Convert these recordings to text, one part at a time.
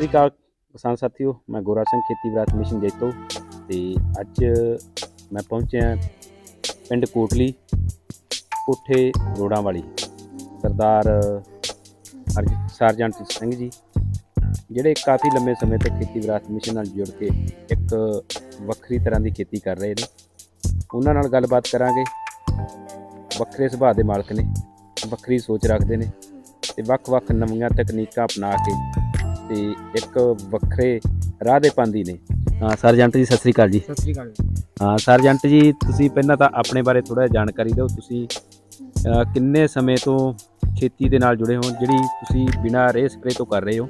ਸ੍ਰੀ ਅਕਾਲ ਕਿਸਾਨ ਸਾਥੀਓ, ਮੈਂ ਗੋਰਾ ਸਿੰਘ ਖੇਤੀ ਵਿਰਾਸਤ ਮਿਸ਼ਨ ਜੈਤੋ ਤੇ ਅੱਜ ਮੈਂ ਪਹੁੰਚਿਆ ਪਿੰਡ ਕੋਟਲੀ, ਕੋਠੇ ਰੋੜਾਂ ਵਾਲੀ ਸਰਦਾਰ ਹਰਜ- ਸਰਜੰਟ ਸਿੰਘ ਜੀ, ਜਿਹੜੇ ਕਾਫੀ ਲੰਮੇ ਸਮੇਂ ਤੋਂ ਖੇਤੀ ਵਿਰਾਸਤ ਮਿਸ਼ਨ ਨਾਲ ਜੁੜ ਕੇ ਇੱਕ ਵੱਖਰੀ ਤਰ੍ਹਾਂ ਦੀ ਖੇਤੀ ਕਰ ਰਹੇ ਨੇ। ਉਹਨਾਂ ਨਾਲ ਗੱਲਬਾਤ ਕਰਾਂਗੇ। ਵੱਖਰੇ ਸੁਭਾਅ ਦੇ ਮਾਲਕ ਨੇ, ਵੱਖਰੀ ਸੋਚ ਰੱਖਦੇ ਨੇ ਤੇ ਵੱਖ-ਵੱਖ ਨਵੀਆਂ ਤਕਨੀਕਾਂ ਅਪਣਾ ਕੇ ਤੇ ਇੱਕ ਵੱਖਰੇ ਰਾਹ ਦੇ ਪਾਂਦੀ ਨੇ। ਹਾਂ ਸਰਜੰਟ ਜੀ ਸਤਿ ਸ੍ਰੀ ਅਕਾਲ ਜੀ। ਸਤਿ ਸ੍ਰੀ ਅਕਾਲ ਹਾਂ ਸਰਜੰਟ ਜੀ ਤੁਸੀਂ ਪਹਿਲਾਂ ਤਾਂ ਆਪਣੇ ਬਾਰੇ ਥੋੜਾ ਜਿਹਾ ਜਾਣਕਾਰੀ ਦਿਓ। ਤੁਸੀਂ ਅਹ, ਕਿੰਨੇ ਸਮੇਂ ਤੋਂ ਖੇਤੀ ਦੇ ਨਾਲ ਜੁੜੇ ਹੋ? ਜਿਹੜੀ ਤੁਸੀਂ ਬਿਨਾਂ ਰੇਹ ਸਪਰੇ ਤੋਂ ਕਰ ਰਹੇ ਹੋ।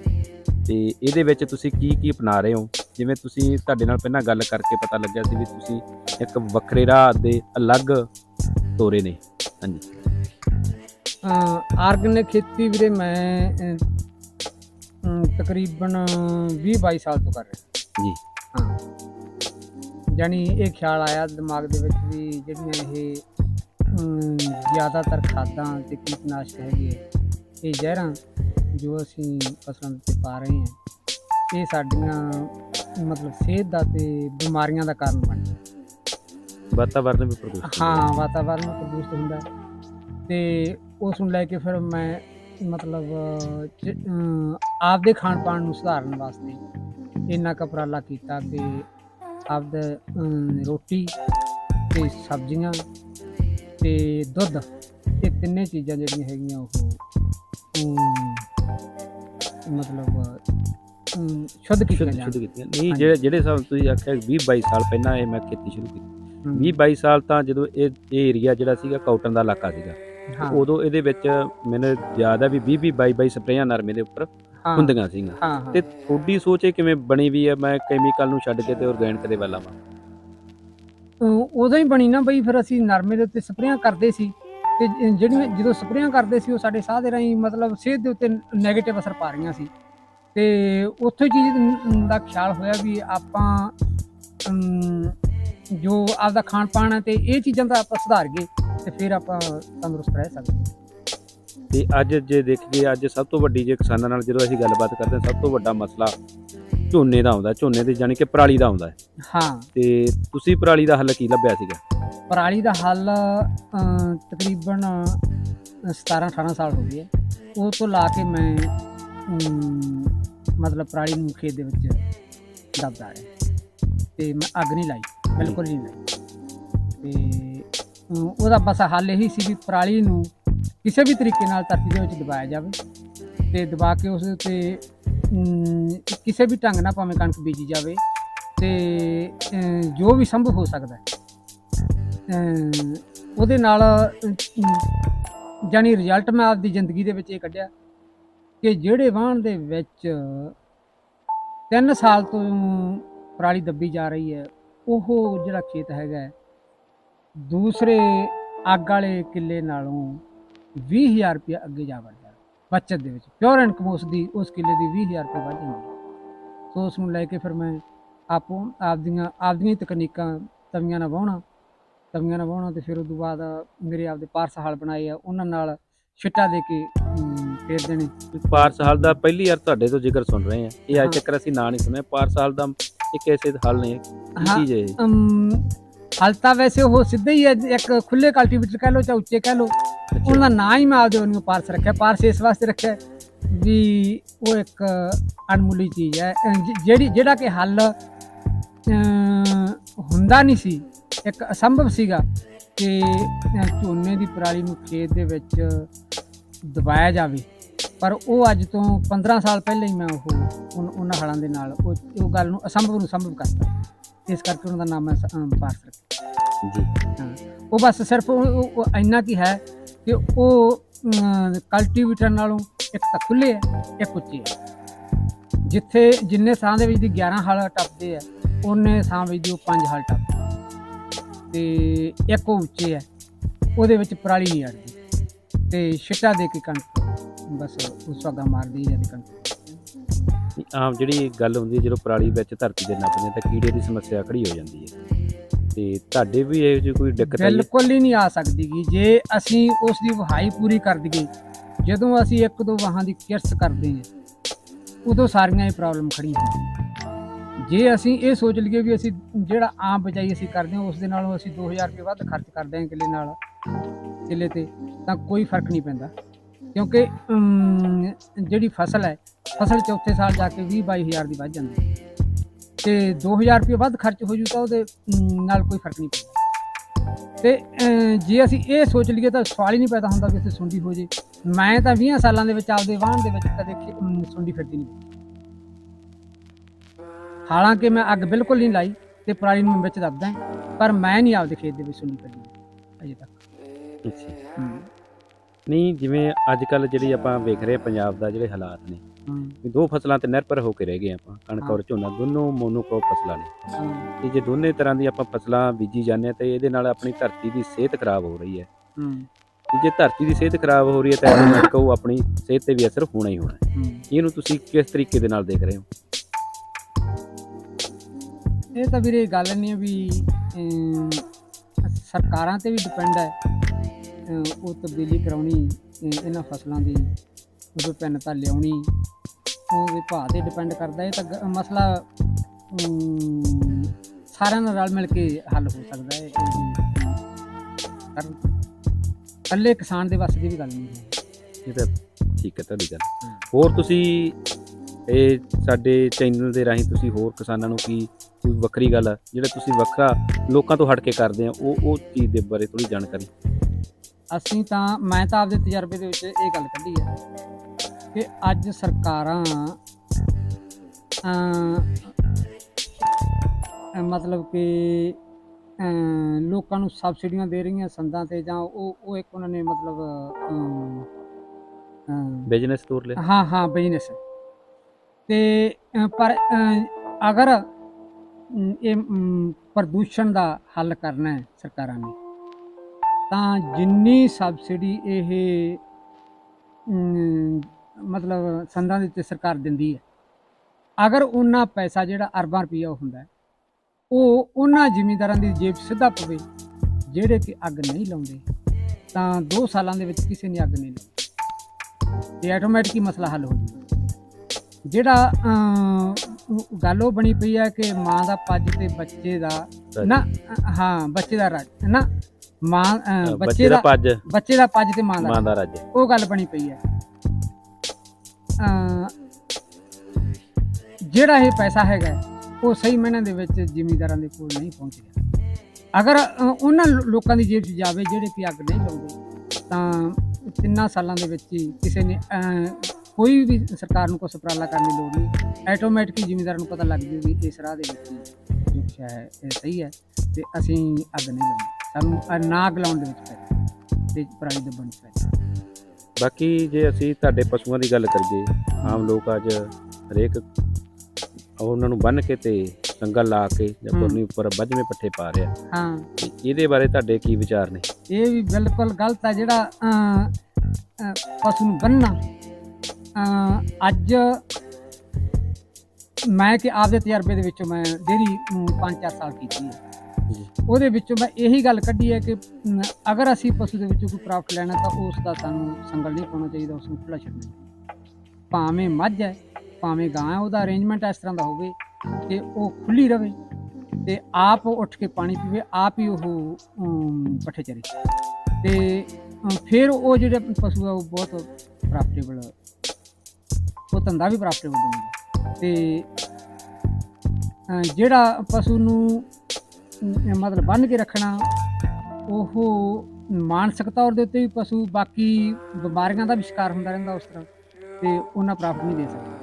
ਤੇ ਇਹਦੇ ਵਿੱਚ ਤੁਸੀਂ ਕੀ ਕੀ ਅਪਣਾ ਰਹੇ ਹੋ? ਜਿਵੇਂ ਤੁਸੀਂ ਤੁਹਾਡੇ ਨਾਲ ਪਹਿਲਾਂ ਗੱਲ ਕਰਕੇ ਪਤਾ ਲੱਗਿਆ ਸੀ ਵੀ ਤੁਸੀਂ ਇੱਕ ਵੱਖਰੇ ਰਾਹ ਦੇ ਅਲੱਗ ਤੋਰੇ ਨੇ। ਹਾਂਜੀ। ਆਰਗੈਨਿਕ ਖੇਤੀ ਵੀਰੇ ਮੈਂ ਅਹ, ਤਕਰੀਬਨ 20 22 ਸਾਲ ਤੋਂ ਕਰ ਰਿਹਾ। ਜੀ। ਹਾਂ। ਜਾਨੀ ਇਹ ਖਿਆਲ ਆਇਆ ਦਿਮਾਗ ਦੇ ਵਿੱਚ ਵੀ ਜਿਹੜੀਆਂ ਇਹ ਜ਼ਿਆਦਾਤਰ ਖਾਦਾਂ ਤੇ ਕੀਟਨਾਸ਼ਕ ਹੈਗੇ ਇਹ ਜ਼ਹਿਰਾਂ ਜੋ ਅਸੀਂ ਫਸਲਾਂ ਤੇ ਪਾ ਰਹੇ ਹਾਂ ਇਹ ਸਾਡੀਆਂ ਮਤਲਬ ਸਿਹਤ ਦਾ ਤੇ ਬਿਮਾਰੀਆਂ ਦਾ ਕਾਰਨ ਬਣ ਵਾਤਾਵਰਨ ਵੀ ਪ੍ਰਦੂਸ਼ਿਤ ਹੈ। ਵਾਤਾਵਰਨ ਪ੍ਰਦੂਸ਼ਿਤ ਹੁੰਦਾ। ਤੇ ਉਸ ਨੂੰ ਲੈ ਕੇ ਫਿਰ ਮੈਂ ਮਤਲਬ ਆਪਦੇ ਖਾਣ ਪਾਣ ਨੂੰ ਸੁਧਾਰਨ ਵਾਸਤੇ ਇੰਨਾ ਕੁ ਉਪਰਾਲਾ ਕੀਤਾ ਕਿ ਆਪਦੇ ਰੋਟੀ ਤੇ ਸਬਜ਼ੀਆਂ ਤੇ ਦੁੱਧ ਇਹ ਤਿੰਨੇ ਚੀਜ਼ਾਂ ਜਿਹੜੀਆਂ ਹੈਗੀਆਂ ਉਹ ਮਤਲਬ ਸ਼ੁੱਧ ਕੀਤੀਆਂ ਸ਼ੁੱਧ ਕੀਤੀਆਂ। ਨਹੀਂ। ਜਿਹੜੇ ਜਿਹੜੇ ਸਾਲ ਤੁਸੀਂ ਆਖਿਆ 20 22 ਸਾਲ ਪਹਿਲਾਂ ਇਹ ਮੈਂ ਖੇਤੀ ਸ਼ੁਰੂ ਕੀਤੀ। 20 22 ਸਾਲ ਤਾਂ ਜਦੋਂ ਇਹ ਇਹ ਏਰੀਆ ਜਿਹੜਾ ਸੀਗਾ ਕਾਟਨ ਦਾ ਇਲਾਕਾ ਸੀਗਾ। ਹਾਂ। ਉਦੋਂ ਇਹਦੇ ਵਿੱਚ ਮੈਨੂੰ ਯਾਦ ਵੀ 20 20 22 22 ਸਪਰੇਆਂ ਨਰਮੇ ਦੇ ਉੱਪਰ ਹਾਂ। ਹੁੰਦੀਆਂ ਸੀਗੀਆਂ। ਹਾਂ ਹਾਂ। ਤੇ ਤੁਹਾਡੀ ਸੋਚ ਇਹ ਕਿਵੇਂ ਬਣੀ ਵੀ ਹੈ ਮੈਂ ਕੈਮੀਕਲ ਨੂੰ ਛੱਡ ਕੇ ਤੇ ਆਰਗੈਨਿਕ ਦੇ ਵੱਲ ਆਵਾਂ ਉਦੋਂ ਹੀ ਬਣੀ ਨਾ ਬਈ ਫਿਰ ਅਸੀਂ ਨਰਮੇ ਦੇ ਉੱਤੇ ਸਪਰੇਆਂ ਕਰਦੇ ਸੀ। ਤੇ ਜ- ਜਿਹੜੀਆਂ ਜਦੋਂ ਸਪਰੇਆਂ ਕਰਦੇ ਸੀ ਉਹ ਸਾਡੇ ਸਾਹ ਦੇ ਰਾਹੀਂ ਮਤਲਬ ਸਿਹਤ ਦੇ ਉੱਤੇ 네ਗੇਟਿਵ ਅਸਰ ਪਾ ਰਹੀਆਂ ਸੀ। ਤੇ ਉੱਥੋਂ ਹੀ ਚੀਜ਼ ਨ- ਦਾ ਖਿਆਲ ਹੋਇਆ ਵੀ ਆਪਾਂ ਅਮ, ਜੋ ਆਪਦਾ ਖਾਣ ਪਾਣ ਹੈ ਤੇ ਇਹ ਚੀਜ਼ਾਂ ਦਾ ਆਪਾਂ ਸੁਧਾਰੀਏ ਤੇ ਫਿਰ ਆਪਾਂ ਤੰਦਰੁਸਤ ਰਹਿ ਸਕਦੇ ਹਾਂ। ਤੇ ਅੱਜ ਜੇ ਦੇਖੀਏ ਅੱਜ ਸਭ ਤੋਂ ਵੱਡੀ ਜੇ ਕਿਸਾਨਾਂ ਨਾਲ ਜਦੋਂ ਅਸੀਂ ਗੱਲਬਾਤ ਕਰਦੇ ਹਾਂ ਸਭ ਤੋਂ ਵੱਡਾ ਮਸਲਾ ਝੋਨੇ ਦਾ ਆਉਂਦਾ ਝੋਨੇ ਦੇ ਜਾਣੀ ਕਿ ਪਰਾਲੀ ਦਾ ਆਉਂਦਾ ਹੈ। ਹਾਂ ਤੇ ਤੁਸੀਂ ਪਰਾਲੀ ਦਾ ਹੱਲ ਕੀ ਲੱਭਿਆ ਸੀਗਾ ਪਰਾਲੀ ਦਾ ਹੱਲ ਤਕਰੀਬਨ 17 18 ਸਾਲ ਹੋ ਗਏ। ਉਹ ਤੋਂ ਲਾ ਕੇ ਮੈਂ ਅਮ, ਮਤਲਬ ਪਰਾਲੀ ਨੂੰ ਖੇਤ ਦੇ ਵਿੱਚ ਦਬਦਾ ਰਿਹਾ ਤੇ ਮੈਂ ਅੱਗ ਨਹੀਂ ਲਾਈ ਬਿਲਕੁਲ ਨਹੀਂ ਲਾਈ ਤੇ ਉਹਦਾ ਬਸ ਹੱਲ ਇਹੀ ਸੀ ਵੀ ਪਰਾਲੀ ਨੂੰ ਕਿਸੇ ਵੀ ਤਰੀਕੇ ਨਾਲ ਧਰਤੀ ਦੇ ਵਿੱਚ ਦਬਾਇਆ ਜਾਵੇ ਤੇ ਦਬਾ ਕੇ ਉਸ ਉੱਤੇ ਕਿਸੇ ਵੀ ਢੰਗ ਨਾਲ ਭਾਵੇਂ ਕਣਕ ਬੀਜੀ ਜਾਵੇ ਤੇ ਜੋ ਵੀ ਸੰਭਵ ਹੋ ਸਕਦਾ ਉਹਦੇ ਨਾਲ ਜਾਨੀ ਰਿਜ਼ਲਟ ਮੈਂ ਆਪਦੀ ਜ਼ਿੰਦਗੀ ਦੇ ਵਿੱਚ ਇਹ ਕੱਢਿਆ ਕਿ ਜਿਹੜੇ ਵਾਹਣ ਦੇ ਵਿੱਚ 3 ਸਾਲ ਤੋਂ ਪਰਾਲੀ ਦੱਬੀ ਜਾ ਰਹੀ ਹੈ, ਉਹ ਜਿਹੜਾ ਖੇਤ ਹੈਗਾ ਦੂਸਰੇ ਅੱਗ ਵਾਲੇ ਕਿੱਲੇ ਨਾਲੋਂ 20000 ਰੁਪਏ ਅੱਗੇ ਜਾ ਵੜਦਾ ਬਚਤ ਦੇ ਵਿੱਚ। ਪਿਓਰ ਇਨਕਮ ਉਸ ਦੀ ਉਸ ਕਿੱਲੇ ਦੀ 20000 ਰੁਪਏ ਵੱਧ ਜਾਂਦੀ। ਸੋ ਉਸ ਨੂੰ ਲੈ ਕੇ ਫਿਰ ਮੈਂ ਆਪੋ ਆਪਦੀਆਂ ਆਪਦੀਆਂ ਤਕਨੀਕਾਂ ਤਵੀਆਂ ਨਾਲ ਵਾਹੁਣਾ। ਤਵੀਆਂ ਨਾਲ ਵਾਹੁਣਾ ਤੇ ਫਿਰ ਉਸ ਤੋਂ ਬਾਅਦ ਮੇਰੇ ਆਪਦੇ ਪਾਰਸ ਹਲ ਬਣਾਏ ਆ। ਉਹਨਾਂ ਨਾਲ ਛਿੱਟਾ ਦੇ ਕੇ ਫੇਰ ਦੇਣੇ। ਪਾਰਸ ਹਲ ਦਾ ਪਹਿਲੀ ਵਾਰ ਤੁਹਾਡੇ ਤੋਂ ਜ਼ਿਕਰ ਸੁਣ ਰਹੇ ਹਾਂ। ਇਹ। ਅੱਜ ਤੱਕ ਅਸੀਂ ਨਾਂ ਨਹੀਂ ਸੁਣਿਆ। ਪਾਰਸ ਹਲ ਦਾ ਇੱਕ ਐਸੇ ਹੱਲ ਨਹੀਂ। ਕੀ ਚੀਜ਼ ਹੈ ਹਲ ਤਾਂ ਵੈਸੇ ਉਹ ਸਿੱਧਾ ਹੀ ਹੈ ਇੱਕ ਖੁੱਲੇ ਕਲਟੀਵੇਟਰ ਕਹਿ ਲਓ ਚਾਹੇ ਉੱਚੇ ਕਹਿ ਲਓ ਉਹਨਾਂ ਦਾ ਨਾਂ ਹੀ ਮੈਂ ਆਪਦੇ ਉਹਨੂੰ ਪਾਰਸ ਰੱਖਿਆ ਪਾਰਸ ਇਸ ਵਾਸਤੇ ਰੱਖਿਆ ਵੀ ਉਹ ਇੱਕ ਅਣਮੁੱਲੀ ਚੀਜ਼ ਹੈ। ਅਹ ਜ- ਜਿਹੜੀ ਜਿਹੜਾ ਕਿ ਹੱਲ ਅਮ, ਹੁੰਦਾ ਨਹੀਂ ਸੀ ਇੱਕ ਅਸੰਭਵ ਸੀਗਾ ਕਿ ਅਹ, ਝੋਨੇ ਦੀ ਪਰਾਲੀ ਨੂੰ ਖੇਤ ਦੇ ਵਿੱਚ ਦਬਾਇਆ ਜਾਵੇ। ਪਰ ਉਹ ਅੱਜ ਤੋਂ 15 ਸਾਲ ਪਹਿਲਾਂ ਹੀ ਮੈਂ ਉਹ ਉਨ- ਉਹਨਾਂ ਹਲਾਂ ਦੇ ਨਾਲ ਉਹ ਉਹ ਗੱਲ ਨੂੰ ਅਸੰਭਵ ਨੂੰ ਸੰਭਵ ਕਰਤਾ। ਇਸ ਕਰਕੇ ਉਹਨਾਂ ਦਾ ਨਾਮ ਮੈਂ ਸ- ਅਮ, ਪਾਰਸ ਰੱਖਿਆ। ਜੀ। ਹਾਂ। ਉਹ ਬਸ ਸਿਰਫ ਉਹ- ਉਹ ਉਹ ਇੰਨਾ ਕੀ ਹੈ ਕਿ ਉਹ ਕਲਟੀਵੇਟਰ ਨਾਲੋਂ ਇੱਕ ਤਾਂ ਖੁੱਲੇ ਹੈ ਇੱਕ ਉੱਚੇ ਹੈ ਜਿੱਥੇ ਜਿੰਨੇ ਥਾਂ ਦੇ ਵਿੱਚ ਦੀ 11 ਹਲ ਟੱਪਦੇ ਆ ਉਹਨੇ ਥਾਂ ਵਿੱਚ ਦੀ ਉਹ 5 ਹਲ ਟੱਪਦੇ ਤੇ ਇੱਕ ਉਹ ਉੱਚੇ ਹੈ ਉਹਦੇ ਵਿੱਚ ਪਰਾਲੀ ਨਹੀਂ ਅੜਦੀ। ਤੇ ਛਿੱਟਾ ਦੇ ਕੇ ਕਣਕ ਬਸ ਉਹ ਸੁਆਗਾ ਮਾਰਦੀ ਜਾਂਦੀ ਕਣਕ। ਆਮ ਜਿਹੜੀ ਗੱਲ ਹੁੰਦੀ ਹੈ, ਜਦੋਂ ਪਰਾਲੀ ਵਿੱਚ ਧਰਤੀ ਦੇ ਨੱਪਦੇ ਤਾਂ ਕੀੜੇ ਦੀ ਸਮੱਸਿਆ ਖੜੀ ਹੋ ਜਾਂਦੀ ਹੈ। ਤੇ ਤੁਹਾਡੇ ਵੀ ਇਹ ਜਿਹੀ ਕੋਈ ਦਿੱਕਤ ਆਈ ਬਿਲਕੁਲ ਹੀ ਨਹੀਂ ਆ ਸਕਦੀ ਗੀ। ਜੇ ਅਸੀਂ ਉਸ ਦੀ ਵਹਾਈ ਪੂਰੀ ਕਰ ਦਈਏ, ਜਦੋਂ ਅਸੀਂ ਇੱਕ ਦੋ ਵਾਹਾਂ ਦੀ ਕਿਰਸ ਕਰਦੇ ਹਾਂ, ਉਦੋਂ ਸਾਰੀਆਂ ਇਹ ਪ੍ਰੋਬਲਮ ਖੜੀ ਹੋਈਆਂ। ਜੇ ਅਸੀਂ ਇਹ ਸੋਚ ਲਈਏ ਵੀ ਅਸੀਂ ਜਿਹੜਾ ਆਮ ਬਜਾਈ ਅਸੀਂ ਕਰਦੇ ਹਾਂ, ਉਸ ਦੇ ਨਾਲੋਂ ਅਸੀਂ 2000 ਰੁਪਏ ਵੱਧ ਖਰਚ ਕਰਦੇ ਹਾਂ ਕਿੱਲੇ ਨਾਲ, ਕਿੱਲੇ ਤੇ, ਤਾਂ ਕੋਈ ਫ਼ਰਕ ਨਹੀਂ ਪੈਂਦਾ। ਕਿਉਂਕਿ ਜਿਹੜੀ ਫਸਲ ਹੈ ਫਸਲ ਚੌਥੇ ਸਾਲ ਜਾ ਕੇ 20 22000 ਦੀ ਵੱਧ ਜਾਂਦੀ ਹੈ। ਤੇ 2000 ਰੁਪਏ ਵੱਧ ਖਰਚ ਹੋ ਜੂ ਤਾਂ ਉਹਦੇ ਨਾਲ ਕੋਈ ਫ਼ਰਕ ਨਹੀਂ ਪੈਂਦਾ। ਤੇ ਜੇ ਅਸੀਂ ਇਹ ਸੋਚ ਲਈਏ ਤਾਂ ਸਵਾਲ ਹੀ ਨਹੀਂ ਪੈਦਾ ਹੁੰਦਾ ਵੀ ਇੱਥੇ ਸੁੰਡੀ ਹੋ ਜੇ। ਮੈਂ ਤਾਂ 20 ਸਾਲਾਂ ਦੇ ਵਿੱਚ ਆਪਦੇ ਵਾਹਣ ਦੇ ਵਿੱਚ ਕਦੇ ਸੁੰਡੀ ਫਿਰਦੀ ਨਹੀਂ। ਹਾਲਾਂਕਿ ਮੈਂ ਅੱਗ ਬਿਲਕੁਲ ਨਹੀਂ ਲਾਈ ਤੇ ਪਰਾਲੀ ਨੂੰ ਵਿੱਚ ਦੱਬਦਾ ਪਰ ਮੈਂ ਨਹੀਂ ਆਪਦੇ ਖੇਤ ਦੇ ਵਿੱਚ ਸੁੰਡੀ ਫਿਰਦੀ ਅਜੇ ਤੱਕ। ਅੱਛਾ। ਨਹੀਂ ਜਿਵੇਂ ਅੱਜ ਕੱਲ ਜਿਹੜੀ ਆਪਾਂ ਵੇਖ ਰਹੇ ਪੰਜਾਬ ਦਾ ਜਿਹੜੇ ਹਾਲਾਤ ਨੇ ਵੀ ਦੋ ਫਸਲਾਂ ਤੇ ਨਿਰਭਰ ਹੋ ਕੇ ਰਹਿ ਗਏ ਆਪਾਂ ਕਣਕ ਔਰ ਝੋਨਾ ਦੋਨੋਂ ਮੋਨੋਕ੍ਰੋਪ ਫਸਲਾਂ ਨੇ। ਤੇ ਜੇ ਦੋਨੇ ਤਰ੍ਹਾਂ ਦੀ ਆਪਾਂ ਫਸਲਾਂ ਬੀਜੀ ਜਾਂਦੇ ਹਾਂ ਤੇ ਇਹਦੇ ਨਾਲ ਆਪਣੀ ਧਰਤੀ ਦੀ ਸਿਹਤ ਖਰਾਬ ਹੋ ਰਹੀ ਹੈ। ਜੇ ਧਰਤੀ ਦੀ ਸਿਹਤ ਖਰਾਬ ਹੋ ਰਹੀ ਹੈ ਤਾਂ ਆਟੋਮੈਟਿਕ ਉਹ ਆਪਣੀ ਸਿਹਤ ਤੇ ਵੀ ਅਸਰ ਹੋਣਾ ਹੀ ਹੋਣਾ ਹੈ। ਇਹਨੂੰ ਤੁਸੀਂ ਕਿਸ ਤਰੀਕੇ ਦੇ ਨਾਲ ਦੇਖ ਰਹੇ ਹੋ? ਇਹ ਤਾਂ ਵੀਰੇ ਗੱਲ ਨਹੀਂ ਵੀ ਸਰਕਾਰਾਂ ਤੇ ਵੀ ਡਿਪੈਂਡ ਹੈ। ਉਹ ਤਬਦੀਲੀ ਕਰਾਉਣੀ ਇਹਨਾਂ ਫਸਲਾਂ ਦੀ ਵਿਭਿੰਨਤਾ ਲਿਆਉਣੀ ਉਹਦੇ ਭਾਅ ਤੇ ਡਿਪੈਂਡ ਕਰਦਾ ਇਹ ਤਾਂ ਗ- ਮਸਲਾ ਸਾਰਿਆਂ ਨਾਲ ਰਲ ਮਿਲ ਕੇ ਹੱਲ ਹੋ ਸਕਦਾ ਹੈ ਇਕੱਲੇ ਕਿਸਾਨ ਦੇ ਵੱਸ ਦੀ ਵੀ ਗੱਲ ਨਹੀਂ ਹੈ। ਇਹ ਤਾਂ ਠੀਕ ਹੈ ਤੁਹਾਡੀ ਗੱਲ। ਹੋਰ ਤੁਸੀਂ, ਇਹ ਸਾਡੇ ਚੈਨਲ ਦੇ ਰਾਹੀਂ ਤੁਸੀਂ ਹੋਰ ਕਿਸਾਨਾਂ ਨੂੰ ਕੀ, ਕੋਈ ਵੱਖਰੀ ਗੱਲ ਜਿਹੜਾ ਤੁਸੀਂ ਵੱਖਰਾ ਲੋਕਾਂ ਤੋਂ ਹਟ ਕੇ ਕਰਦੇ ਆ, ਉਹ ਉਹ ਚੀਜ਼ ਦੇ ਬਾਰੇ ਥੋੜੀ ਜਾਣਕਾਰੀ। ਅਸੀਂ ਤਾਂ ਮੈਂ ਤਾਂ ਆਪਦੇ ਤਜਰਬੇ ਦੇ ਵਿੱਚ ਇਹ ਗੱਲ ਕੱਢੀ ਹੈ ਕਿ ਅੱਜ ਸਰਕਾਰਾਂ ਅਮ, ਮਤਲਬ ਕਿ ਲੋਕਾਂ ਨੂੰ ਸਬਸਿਡੀਆਂ ਦੇ ਰਹੀਆਂ ਸੰਦਾਂ ਤੇ ਜਾਂ ਉਹ ਉਹ ਇੱਕ ਉਹਨਾਂ ਨੇ ਮਤਲਬ ਬਿਜ਼ਨਸ ਤੌਰ ਲਈ ਹਾਂ ਹਾਂ ਬਿਜ਼ਨਸ ਤੇ ਅ, ਪਰ ਅ, ਅਗਰ ਇਹ ਪ੍ਰਦੂਸ਼ਣ ਦਾ ਹੱਲ ਕਰਨਾ ਹੈ ਸਰਕਾਰਾਂ ਨੇ ਤਾਂ ਜਿੰਨੀ ਸਬਸਿਡੀ ਇਹ ਮਤਲਬ ਸੰਦਾਂ ਦੇ ਉੱਤੇ ਸਰਕਾਰ ਦਿੰਦੀ ਹੈ ਅਗਰ ਉਹਨਾਂ ਪੈਸਾ ਜਿਹੜਾ ਅਰਬਾਂ ਰੁਪਈਆ ਉਹ ਹੁੰਦਾ ਉਹ ਉਹਨਾਂ ਜ਼ਿਮੀਂਦਾਰਾਂ ਦੀ ਜੇਬ ਸਿੱਧਾ ਪਵੇ ਜਿਹੜੇ ਕਿ ਅੱਗ ਨਹੀਂ ਲਾਉਂਦੇ ਤਾਂ 2 ਸਾਲਾਂ ਦੇ ਵਿੱਚ ਕਿਸੇ ਨੇ ਅੱਗ ਨਹੀਂ ਲਾਈ। ਤੇ ਆਟੋਮੈਟਿਕ ਹੀ ਮਸਲਾ ਹੱਲ ਹੋ ਜੂਗਾ ਜਿਹੜਾ ਗੱਲ ਉਹ ਬਣੀ ਪਈ ਹੈ ਕਿ ਮਾਂ ਦਾ ਪੱਜ ਤੇ ਬੱਚੇ ਦਾ ਨਾ ਹਾਂ ਬੱਚੇ ਦਾ ਰਾਜ। ਨਾ ਮਾਂ ਬੱਚੇ ਦਾ ਪੱਜ। ਬੱਚੇ ਦਾ ਪੱਜ ਤੇ ਮਾਂ ਦਾ। ਮਾਂ ਦਾ ਰਾਜ। ਉਹ ਗੱਲ ਬਣੀ ਪਈ ਹੈ। ਜਿਹੜਾ ਇਹ ਪੈਸਾ ਹੈਗਾ ਉਹ ਸਹੀ ਮਾਇਨੇ ਦੇ ਵਿੱਚ ਜ਼ਿਮੀਂਦਾਰਾਂ ਦੇ ਕੋਲ ਨਹੀਂ ਪਹੁੰਚ ਰਿਹਾ ਅਗਰ ਉਹਨਾਂ ਲੋਕਾਂ ਦੀ ਜੇਬ 'ਚ ਜਾਵੇ ਜਿਹੜੇ ਕਿ ਅੱਗ ਨਹੀਂ ਲਾਉਂਦੇ ਤਾਂ ਤਿੰਨਾਂ ਸਾਲਾਂ ਦੇ ਵਿੱਚ ਹੀ ਕਿਸੇ ਨੇ ਕੋਈ ਵੀ ਸਰਕਾਰ ਨੂੰ ਕੋਈ ਉਪਰਾਲਾ ਕਰਨ ਦੀ ਲੋੜ ਨਹੀਂ। ਆਟੋਮੈਟਿਕਲੀ ਜ਼ਿਮੀਂਦਾਰਾਂ ਨੂੰ ਪਤਾ ਲੱਗ ਜੂ ਵੀ ਇਸ ਰਾਹ ਦੇ ਵਿੱਚ ਜੋ ਹੈ ਇਹ ਸਹੀ ਹੈ ਤੇ ਅਸੀਂ ਅੱਗ ਨਹੀਂ ਲਾਉਂਦੇ। ਸਾਨੂੰ ਅ, ਨਾ ਅੱਗ ਲਾਉਣ ਦੇ ਵਿੱਚ ਫਾਇਦਾ ਤੇ ਪਰਾਲੀ ਦੱਬਣ 'ਚ ਫਾਇਦਾ ਬਾਕੀ ਜੇ ਅਸੀਂ ਤੁਹਾਡੇ ਪਸ਼ੂਆਂ ਦੀ ਗੱਲ ਕਰੀਏ ਆਮ ਲੋਕ ਅੱਜ ਹਰੇਕ ਉਹਨਾਂ ਨੂੰ ਬੰਨ ਕੇ ਤੇ ਸੰਗਲ ਲਾ ਕੇ ਜਾਂ। ਪੁਰਨੀ ਉੱਪਰ ਵੱਜਵੇਂ ਪੱਠੇ ਪਾ ਰਿਹਾ ਹਾਂ। ਤੇ ਇਹਦੇ ਬਾਰੇ ਤੁਹਾਡੇ ਕੀ ਵਿਚਾਰ ਨੇ? ਇਹ ਵੀ ਬਿਲਕੁਲ ਗਲਤ ਹੈ ਜਿਹੜਾ ਅਮ, ਪਸ਼ੂ ਨੂੰ ਬੰਨਣਾ। ਅੱਜ ਮੈਂ ਕਿ ਆਪਦੇ ਤਜਰਬੇ ਦੇ ਵਿੱਚੋਂ ਮੈਂ ਡੇਰੀ 5-4 ਸਾਲ ਕੀਤੀ ਹੈ। ਉਹਦੇ ਵਿੱਚੋਂ ਮੈਂ ਇਹੀ ਗੱਲ ਕੱਢੀ ਹੈ ਕਿ ਅਮ, ਅਗਰ ਅਸੀਂ ਪਸ਼ੂ ਦੇ ਵਿੱਚੋਂ ਕੋਈ ਪ੍ਰਾਫਿਟ ਲੈਣਾ ਤਾਂ ਉਸ ਦਾ ਸਾਨੂੰ ਸੰਗਲ ਨਹੀਂ ਪਾਉਣਾ ਚਾਹੀਦਾ ਉਸ ਨੂੰ ਖੁੱਲਾ ਛੱਡਣਾ ਚਾਹੀਦਾ। ਭਾਵੇਂ ਮੱਝ ਹੈ ਭਾਵੇਂ ਗਾਂ ਹੈ ਉਹਦਾ ਅਰੇਂਜਮੈਂਟ ਇਸ ਤਰ੍ਹਾਂ ਦਾ ਹੋਵੇ ਕਿ ਉਹ ਖੁੱਲੀ ਰਵੇ ਤੇ ਆਪ ਉੱਠ ਕੇ ਪਾਣੀ ਪੀਵੇ ਆਪ ਹੀ ਉਹ ਅਮ, ਪੱਠੇ ਚਰੇ। ਤੇ ਅਮ, ਫਿਰ ਉਹ ਜਿਹੜੇ ਪਸ਼ੂ ਆ ਉਹ ਬਹੁਤ ਪ੍ਰੋਫਿਟੇਬਲ ਉਹ ਧੰਦਾ ਵੀ ਪ੍ਰੋਫਿਟੇਬਲ ਬਣਦਾ। ਤੇ ਅ, ਜਿਹੜਾ ਪਸ਼ੂ ਨੂੰ ਮਤਲਬ ਬੰਨ ਕੇ ਰੱਖਣਾ ਉਹ ਮਾਨਸਿਕ ਤੌਰ ਦੇ ਉੱਤੇ ਵੀ ਪਸ਼ੂ ਬਾਕੀ ਬਿਮਾਰੀਆਂ ਦਾ ਵੀ ਸ਼ਿਕਾਰ ਹੁੰਦਾ ਰਹਿੰਦਾ ਉਸ ਤਰ੍ਹਾਂ ਤੇ ਉਹਨਾਂ ਪ੍ਰਾਪਤ ਨਹੀਂ ਦੇ ਸਕਦਾ।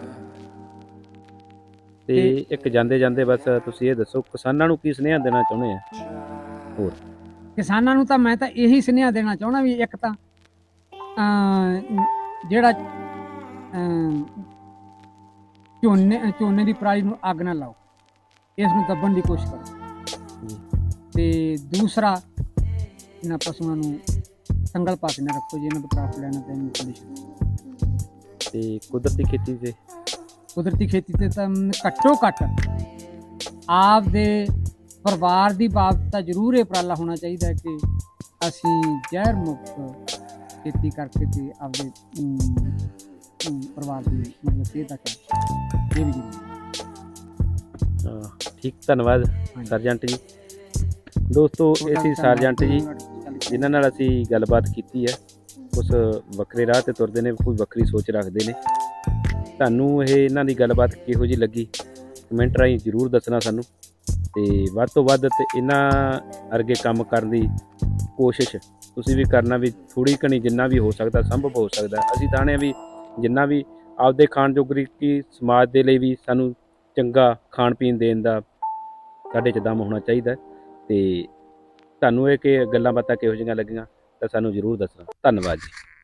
ਤੇ ਇੱਕ ਜਾਂਦੇ ਜਾਂਦੇ ਬਸ ਤੁਸੀਂ ਇਹ ਦੱਸੋ ਕਿਸਾਨਾਂ ਨੂੰ ਕੀ ਸੁਨੇਹਾ ਦੇਣਾ ਚਾਹੁੰਦੇ ਆ? ਹੋਰ। ਕਿਸਾਨਾਂ ਨੂੰ ਤਾਂ ਮੈਂ ਤਾਂ ਇਹੀ ਸੁਨੇਹਾ ਦੇਣਾ ਚਾਹਣਾ ਵੀ ਇੱਕ ਤਾਂ ਜਿਹੜਾ ਝੋਨੇ ਝੋਨੇ ਦੀ ਪਰਾਲੀ ਨੂੰ ਅੱਗ ਨਾ ਲਾਓ ਇਸ ਨੂੰ ਦੱਬਣ ਦੀ ਕੋਸ਼ਿਸ਼ ਕਰੋ। ਤੇ ਦੂਸਰਾ ਇਹਨਾਂ ਪਸ਼ੂਆਂ ਨੂੰ ਸੰਗਲ ਪਾ ਕੇ ਨਾ ਰੱਖੋ ਜੇ ਇਹਨਾਂ ਤੋਂ ਪ੍ਰਾਪਤ ਲੈਣਾ ਤਾਂ ਇਹਨੂੰ ਕੰਡੀਸ਼ਨ ਤੇ ਕੁਦਰਤੀ ਖੇਤੀ ਦੇ ਕੁਦਰਤੀ ਖੇਤੀ ਤੇ ਤਾਂ ਘੱਟੋ ਘੱਟ ਆਪ ਦੇ ਪਰਿਵਾਰ ਦੀ ਬਾਬਤ ਤਾਂ ਜ਼ਰੂਰ ਇਹ ਉਪਰਾਲਾ ਹੋਣਾ ਚਾਹੀਦਾ ਹੈ ਕਿ ਅਸੀਂ ਜ਼ਹਿਰ ਮੁਕਤ ਖੇਤੀ ਕਰਕੇ ਤੇ ਆਪਦੇ ਅਮ, ਅਮ, ਪਰਿਵਾਰ ਦੀ ਮਤਲਬ ਸਿਹਤ ਦਾ ਖਿਆਲ ਇਹ ਵੀ ਜ਼ਰੂਰੀ ਹੈ। ਅਹ ਠੀਕ ਧੰਨਵਾਦ ਹਾਂਜੀ। ਸਰਜੰਟ ਜੀ ਦੋਸਤੋ ਇਹ ਸੀ ਸਰਜੰਟ ਜੀ ਜਿਨ੍ਹਾਂ ਨਾਲ ਅਸੀਂ ਗੱਲਬਾਤ ਕੀਤੀ ਹੈ। ਉਸ ਵੱਖਰੇ ਰਾਹ ਤੇ ਤੁਰਦੇ ਨੇ ਕੋਈ ਵੱਖਰੀ ਸੋਚ ਰੱਖਦੇ ਨੇ। ਤੁਹਾਨੂੰ ਇਹ ਇਹਨਾਂ ਦੀ ਗੱਲਬਾਤ ਕਿਹੋ ਜਿਹੀ ਲੱਗੀ? ਕਮੈਂਟ ਰਾਹੀਂ ਜ਼ਰੂਰ ਦੱਸਣਾ ਸਾਨੂੰ। ਤੇ ਵੱਧ ਤੋਂ ਵੱਧ ਤੇ ਇਹਨਾਂ ਅਰਗੇ ਕੰਮ ਕਰਨ ਦੀ ਕੋਸ਼ਿਸ਼ ਤੁਸੀਂ ਵੀ ਕਰਨਾ ਵੀ ਥੋੜੀ ਘਣੀ ਜਿੰਨਾ ਵੀ ਹੋ ਸਕਦਾ ਸੰਭਵ ਹੋ ਸਕਦਾ। ਅਸੀਂ ਹਾਂ ਵੀ ਜਿੰਨਾ ਵੀ ਆਪਦੇ ਖਾਣ ਜੋਗਰੀ ਕੀ ਸਮਾਜ ਦੇ ਲਈ ਵੀ ਸਾਨੂੰ ਚੰਗਾ ਖਾਣ ਪੀਣ ਦੇਣ ਦਾ ਸਾਡੇ 'ਚ ਦਮ ਹੋਣਾ ਚਾਹੀਦਾ। ਤੇ ਤੁਹਾਨੂੰ ਇਹ ਕਿ ਗੱਲਾਂ ਬਾਤਾਂ ਕਿਹੋ ਜਿਹੀਆਂ ਲੱਗੀਆਂ ਤਾਂ ਸਾਨੂੰ ਜ਼ਰੂਰ ਦੱਸਣਾ। ਧੰਨਵਾਦ ਜੀ।